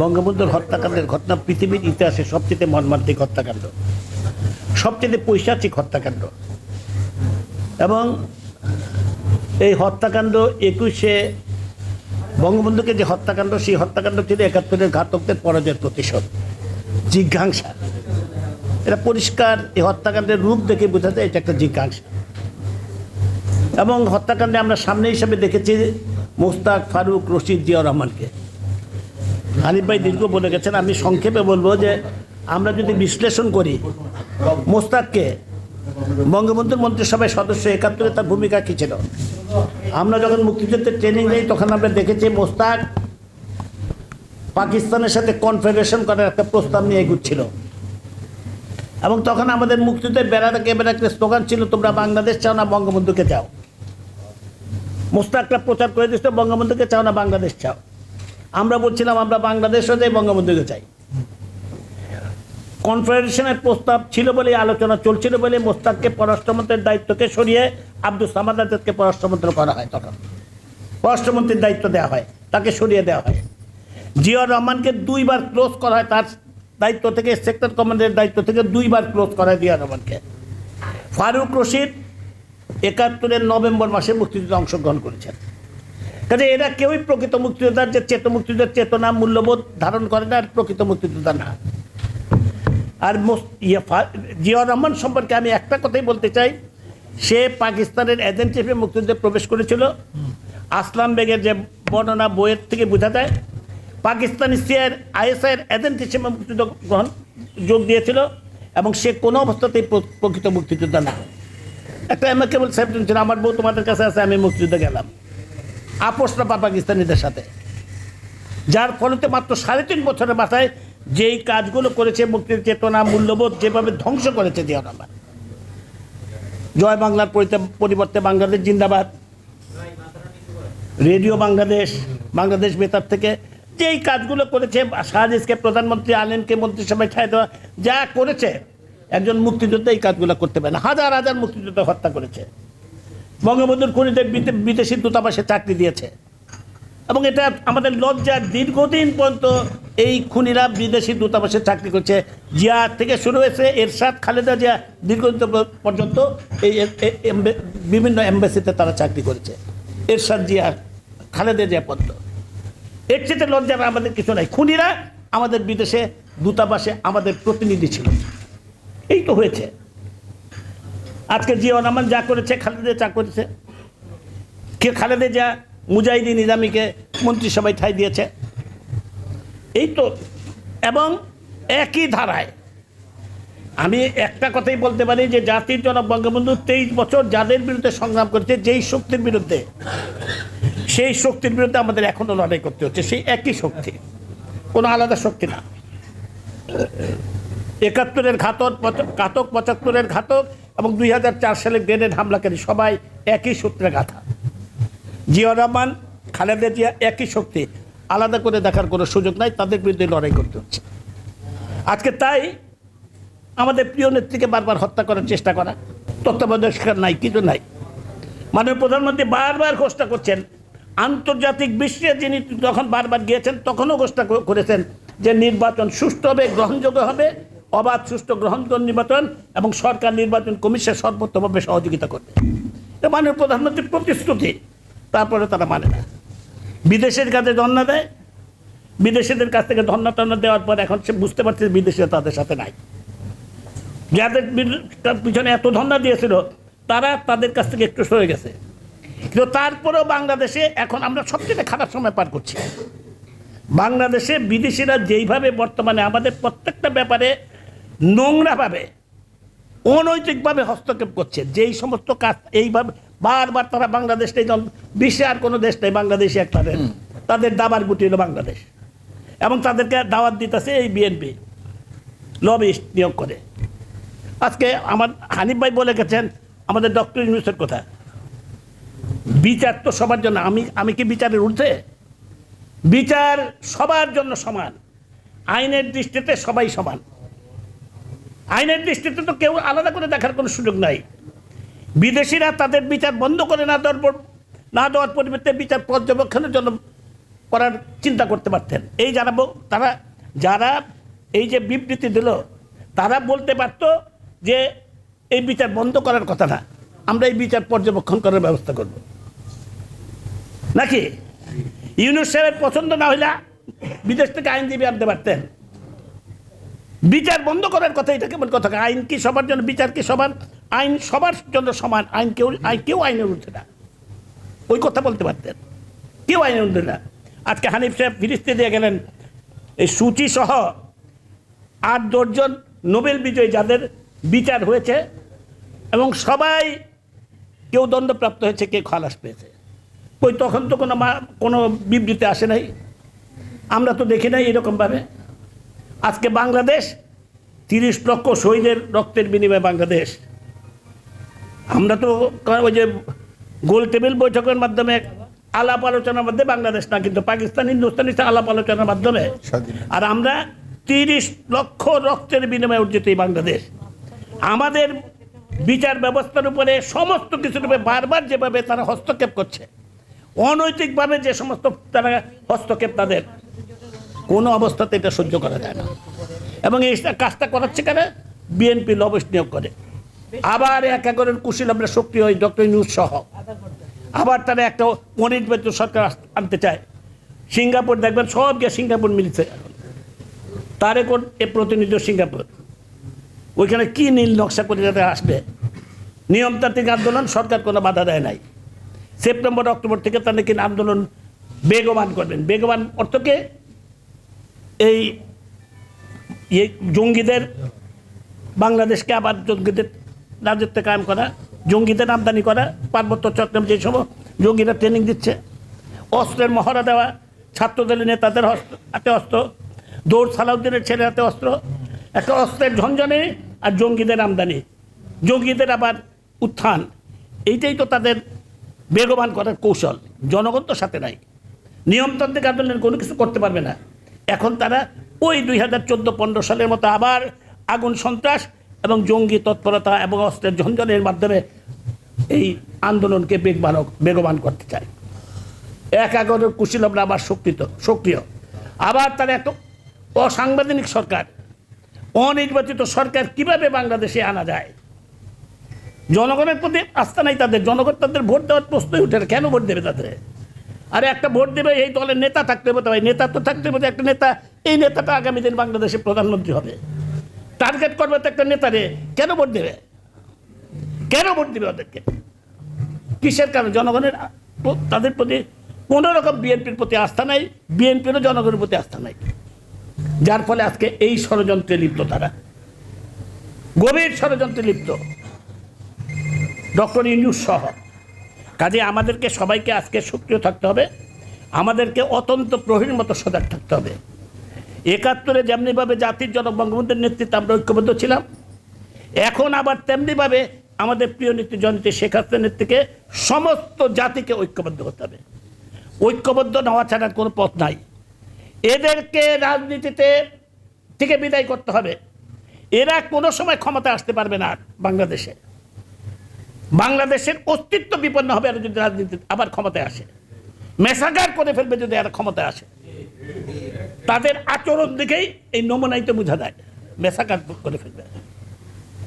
বঙ্গবন্ধুর হত্যাকাণ্ডের ঘটনা পৃথিবীর ইতিহাসে সবচেয়ে মর্মান্তিক হত্যাকাণ্ড, সবচেয়ে পৈশাচিক হত্যাকাণ্ড। এবং এই হত্যাকাণ্ড একুশে বঙ্গবন্ধুকে যে হত্যাকাণ্ড, সেই হত্যাকাণ্ড ছিল একাত্তরের ঘাতকদের পরাজয়ের প্রতিশোধ, জিজ্ঞাংসা। এটা পরিষ্কার, এই হত্যাকাণ্ডের রূপ দেখে বোঝা যায় এটা একটা জিজ্ঞাসা। এবং হত্যাকাণ্ডে আমরা সামনে হিসাবে দেখেছি মোস্তাক ফারুক রশিদ জিয়া রহমানকে। হানিফ ভাই দীর্ঘ বলে গেছেন, আমি সংক্ষেপে বলব যে আমরা যদি বিশ্লেষণ করি, মোস্তাককে বঙ্গবন্ধুর মন্ত্রিসভায় সদস্য একাত্তরে তার ভূমিকা কী ছিল? আমরা যখন মুক্তিযুদ্ধের ট্রেনিং নেই, তখন আমরা দেখেছি মোস্তাক পাকিস্তানের সাথে কনফেডারেশন করার একটা প্রস্তাব নিয়ে এগুচ্ছিল। এবং তখন আমাদের মুক্তিযুদ্ধের এবার একটা স্লোগান ছিল, তোমরা বাংলাদেশ চাও না বঙ্গবন্ধুকে চাও? মোস্তাকটা প্রচার করে দিচ্ছ বঙ্গবন্ধুকে চাও না বাংলাদেশ চাও? আমরা বলছিলাম আমরা বাংলাদেশও চাই বঙ্গবন্ধুকে চাই। কনফেডারেশনের প্রস্তাব ছিল বলে আলোচনা চলছিল বলে মোস্তাককে পররাষ্ট্রমন্ত্রীর দায়িত্বকে সরিয়ে আব্দুল সামাদ আজাদকে পররাষ্ট্রমন্ত্রী করা হয় তখন। পররাষ্ট্রমন্ত্রীর দায়িত্ব দেওয়া হয়, তাকে সরিয়ে দেওয়া হয়। জিয়াউর রহমানকে দুইবার ক্লোজ করা হয়, তার দায়িত্ব থেকে, সেক্টর কমান্ডারের দায়িত্ব থেকে দুইবার ক্লোজ করা হয় জিয়াউর রহমানকে। ফারুক রশিদ একাত্তরের নভেম্বর মাসে মুক্তিযুদ্ধে অংশগ্রহণ করেছেন। কাজে এরা কেউই প্রকৃত মুক্তিযোদ্ধার যে চেত মুক্তিযোদ্ধার চেতনা, মূল্যবোধ ধারণ করে না প্রকৃত মুক্তিযোদ্ধা না। আর ফা- রহমান সম্পর্কে আমি একটা কথাই বলতে চাই। সে পাকিস্তানের এজেন্ট হিসেবে মুক্তিযুদ্ধে প্রবেশ করেছিল। আসলাম বেগের যে বর্ণনা বইয়ের থেকে বোঝা যায়, পাকিস্তানি সিআর আইএসআইয়ের এজেন্ট হিসেবে মুক্তিযুদ্ধ গ্রহণ যোগ দিয়েছিল এবং সে কোনো অবস্থাতেই প্রকৃত মুক্তিযোদ্ধা না। একটা আমাকে ছিল আমার বউ তোমাদের কাছে আছে, আমি মুক্তিযুদ্ধে গেলাম। আপোষ না পাকিস্তানিদের সাথে। যার ফলতে মাত্র সাড়ে তিন বছরের মাথায় যেই কাজগুলো করেছে মুক্তির চেতনা, মূল্যবোধ, যেভাবে ধ্বংস করেছে জিয়া জয় বাংলার পরিবর্তে বাংলাদেশ জিন্দাবাদ। রেডিও বাংলাদেশ বাংলাদেশ বেতার থেকে যেই কাজগুলো করেছে শাহজিজকে প্রধানমন্ত্রী আলেনকে মন্ত্রিসভায় ঠাই দেওয়া, যা করেছে, একজন মুক্তিযোদ্ধা এই কাজগুলো করতে পারে না। হাজার হাজার মুক্তিযোদ্ধা হত্যা করেছে। বঙ্গবন্ধুর খুনিদের বিদে- বিদেশি দূতাবাসে চাকরি দিয়েছে। এবং এটা আমাদের লজ্জার দীর্ঘদিন পর্যন্ত এই খুনিরা বিদেশি দূতাবাসে চাকরি করছে। জিয়া থেকে শুরু হয়েছে এরশাদ খালেদা জিয়া দীর্ঘদিন পর্যন্ত এই বিভিন্ন এম্বাসিতে তারা চাকরি করেছে। এরশাদ জিয়া, খালেদা জিয়া পর্যন্ত। এর চেয়ে লজ্জার আমাদের কিছু নাই। খুনিরা আমাদের বিদেশে দূতাবাসে আমাদের প্রতিনিধি ছিল। এই তো হয়েছে। আজকে জিয়া রহমান যা করেছে, খালেদা যা করেছে, কে খালেদা যা মুজাহিদি নিজামীকে মন্ত্রিসভায় ঠাই দিয়েছে, এই তো। এবং একই ধারায় আমি একটা কথাই বলতে পারি যে জাতির জনক বঙ্গবন্ধু তেইশ বছর যাদের বিরুদ্ধে সংগ্রাম করেছে, যেই শক্তির বিরুদ্ধে, সেই শক্তির বিরুদ্ধে আমাদের এখনও লড়াই করতে হচ্ছে, সেই একই শক্তি, কোনো আলাদা শক্তি না। একাত্তরের ঘাতক ঘাতক, পঁচাত্তরের ঘাতক এবং দুই হাজার চার সালে গ্রেনেড হামলাকারী সবাই একই সূত্রে গাথা জিয়া রহমান, খালেদা জিয়া একই শক্তি, আলাদা করে দেখার কোনো সুযোগ নাই, তাদের বিরুদ্ধে লড়াই করতে হচ্ছে। আজকে তাই আমাদের প্রিয় নেত্রীকে বারবার হত্যা করার চেষ্টা করা তত্ত্বাবধায়ক নাই, কিছু নাই। মাননীয় প্রধানমন্ত্রী বারবার ঘোষণা করছেন, আন্তর্জাতিক বিশ্বে যিনি যখন বারবার গিয়েছেন, তখনও ঘোষণা করেছেন যে নির্বাচন সুষ্ঠু হবে, গ্রহণযোগ্য হবে অবাধ সুষ্ঠু গ্রহণযোগ্য নির্বাচন এবং সরকার নির্বাচন কমিশন সর্বোত্তমভাবে সহযোগিতা করবে এটা মাননীয় প্রধানমন্ত্রীর প্রতিশ্রুতি। তারপরে তারা মানে না। বিদেশের কাছে ধর্ণা দেয়। বিদেশিদের কাছ থেকে ধর্ণা টর্ণা দেওয়ার পর এখন সে বুঝতে পারছে বিদেশিরা তাদের সাথে নাই। যাদের পিছনে এত ধর্ণা দিয়েছিল, তারা তাদের কাছ থেকে একটু সরে গেছে। কিন্তু তারপরেও বাংলাদেশে এখন আমরা সবচেয়ে খারাপ সময় পার করছি। বাংলাদেশে বিদেশিরা যেইভাবে বর্তমানে আমাদের প্রত্যেকটা ব্যাপারে নোংরাভাবে অনৈতিকভাবে হস্তক্ষেপ করছে। যেই সমস্ত কাজ এইভাবে বারবার তারা বাংলাদেশ নেই বিশ্বে আর কোনো দেশ নেই বাংলাদেশি এক তাদের তাদের দাবার গুটি হলো বাংলাদেশ। এবং তাদেরকে দাওয়াত দিতেছে এই বিএনপি। লবিস্ট নিয়োগ করে। আজকে আমার হানিফ ভাই বলে গেছেন আমাদের ডক্টর ইউনুসের কথা বিচার তো সবার জন্য আমি আমি কি বিচারের ঊর্ধ্বে? বিচার সবার জন্য সমান। আইনের দৃষ্টিতে সবাই সমান। আইনের দৃষ্টিতে তো কেউ আলাদা করে দেখার কোনো সুযোগ নাই। বিদেশিরা তাদের বিচার বন্ধ করে না দেওয়ার না দেওয়ার পরিবর্তে বিচার পর্যবেক্ষণের জন্য করার চিন্তা করতে পারতেন। এই যারা তারা যারা এই যে বিবৃতি দিল, তারা বলতে পারতো যে এই বিচার বন্ধ করার কথা না। আমরা এই বিচার পর্যবেক্ষণ করার ব্যবস্থা করব। নাকি? ইউনুস সাহেবের পছন্দ না হইলে বিদেশ থেকে আইনজীবী আনতে পারতেন। বিচার বন্ধ করার কথা, এটা কেমন কথা? আইন কি সবার জন্য, বিচার কি সবার? আইন সবার জন্য সমান, আইন কেউ আইন, কেউ আইনের উঠে না। ওই কথা বলতে পারতেন। কেউ আইনের উঠে না। আজকে হানিফ সাহেব ফিরিস্তি দিয়ে গেলেন। এই সূচি সহ আট দশজন নোবেল বিজয়ী যাদের বিচার হয়েছে এবং সবাই কেউ দণ্ডপ্রাপ্ত হয়েছে কে খালাস পেয়েছে। ওই তখন তো কোনো কোনো বিবৃতি আসে নাই। আমরা তো দেখি নাই এরকমভাবে। আজকে বাংলাদেশ তিরিশ লক্ষ শহীদের রক্তের বিনিময়ে বাংলাদেশ। আমরা তো ওই যে গোল টেবিল বৈঠকের মাধ্যমে আলাপ আলোচনার মধ্যে বাংলাদেশ না কিন্তু পাকিস্তান হিন্দুস্তানি আলাপ আলোচনার মাধ্যমে আর আমরা তিরিশ লক্ষ রক্তের বিনিময়ে অর্জিত এই বাংলাদেশ। আমাদের বিচার ব্যবস্থার উপরে সমস্ত কিছুর উপরে বারবার যেভাবে তারা হস্তক্ষেপ করছে অনৈতিকভাবে যে সমস্ত তারা হস্তক্ষেপ তাদের কোনো অবস্থাতে এটা সহ্য করা যায় না। এবং এই কাজটা করাচ্ছে কেন বিএনপি লবস নিয়োগ করে। আবার এক একরের কুশীল আমরা সক্রিয় হই, ডক্টর নিউজ সহ। আবার তারা একটা অনির্বাচিত সরকার আনতে চায়। সিঙ্গাপুর দেখবেন, সব গিয়ে সিঙ্গাপুর মিলছে। তারে কোন এ প্রতিনিধি সিঙ্গাপুর। ওইখানে কি নীল নকশা করে যাতে আসবে? নিয়মতান্ত্রিক আন্দোলন সরকার কোনো বাধা দেয় নাই। সেপ্টেম্বর, অক্টোবর থেকে তারা নাকি আন্দোলন বেগবান করবেন। বেগবান অর্থকে এই ইয়ে জঙ্গিদের, বাংলাদেশকে আবার জঙ্গিদের রাজত্ব কায়েম করা, জঙ্গিদের আমদানি করা, পার্বত্য চট্টগ্রাম যে সময় জঙ্গিরা ট্রেনিং দিচ্ছে, অস্ত্রের মহড়া দেওয়া, ছাত্রদলের নেতাদের হাতে অস্ত্র, দৌড় সালাউদ্দিনের ছেলে হাতে অস্ত্র, একটা অস্ত্রের ঝঞ্ঝনে আর জঙ্গিদের আমদানি, জঙ্গিদের আবার উত্থান, এইটাই তো তাদের বেগবান করার কৌশল, জনগণ তো সাথে নাই, নিয়মতান্ত্রিক আন্দোলন কোনো কিছু করতে পারবে না। এখন তারা ওই দুই হাজার চোদ্দ পনেরো সালের মতো আবার আগুন সন্ত্রাস এবং জঙ্গি তৎপরতা এবং অস্ত্রের ঝঞ্ঝনের মাধ্যমে এই আন্দোলনকে বেগবান বেগবান করতে চায়। এক এগারোর কুশীলবরা আবার সক্রিয় সক্রিয়। আবার তারা এত অসাংবিধানিক সরকার, অনির্বাচিত সরকার কীভাবে বাংলাদেশে আনা যায়? জনগণের প্রতি আস্থা নাই তাদের, জনগণ তাদের ভোট দেওয়ার প্রশ্নই উঠে কেন ভোট দেবে তাদের? আরে একটা ভোট দেবে, এই দলের নেতা থাকতে হবে তো ভাই নেতা তো থাকতে হবে, একটা নেতা, এই নেতাটা আগামী দিন বাংলাদেশের প্রধানমন্ত্রী হবে। টার্গেট করবে তো একটা নেতারে কেন ভোট দেবে? কেন ভোট দেবে ওদেরকে? কিসের কারণে? জনগণের তাদের প্রতি কোনো রকম বিএনপির প্রতি আস্থা নাই, বিএনপিরও জনগণের প্রতি আস্থা নাই। যার ফলে আজকে এই ষড়যন্ত্রে লিপ্ত তারা। গভীর ষড়যন্ত্রে লিপ্ত। ডক্টর ইউনুস সহ। কাজে আমাদেরকে সবাইকে আজকে সক্রিয় থাকতে হবে, আমাদেরকে অত্যন্ত প্রহরীর মতো সজাগ থাকতে হবে। একাত্তরে যেমনিভাবে জাতির জনক বঙ্গবন্ধুর নেতৃত্বে আমরা ঐক্যবদ্ধ ছিলাম, এখন আবার তেমনিভাবে আমাদের প্রিয় নেত্রী জননেত্রী শেখ হাসিনার নেতৃত্বে সমস্ত জাতিকে ঐক্যবদ্ধ হতে হবে। ঐক্যবদ্ধ নেওয়া ছাড়া কোনো পথ নাই। এদেরকে রাজনীতিতে থেকে বিদায় করতে হবে। এরা কোনো সময় ক্ষমতা আসতে পারবে না বাংলাদেশে। বাংলাদেশের অস্তিত্ব বিপন্ন হবে আর যদি রাজনীতি আবার ক্ষমতায় আসে। মেসাগার করে ফেলবে যদি এরা ক্ষমতায় আসে। তাদের আচরণ দেখেই এই নমুনাইতে বোঝা যায়। মেসাগার করে ফেলবে।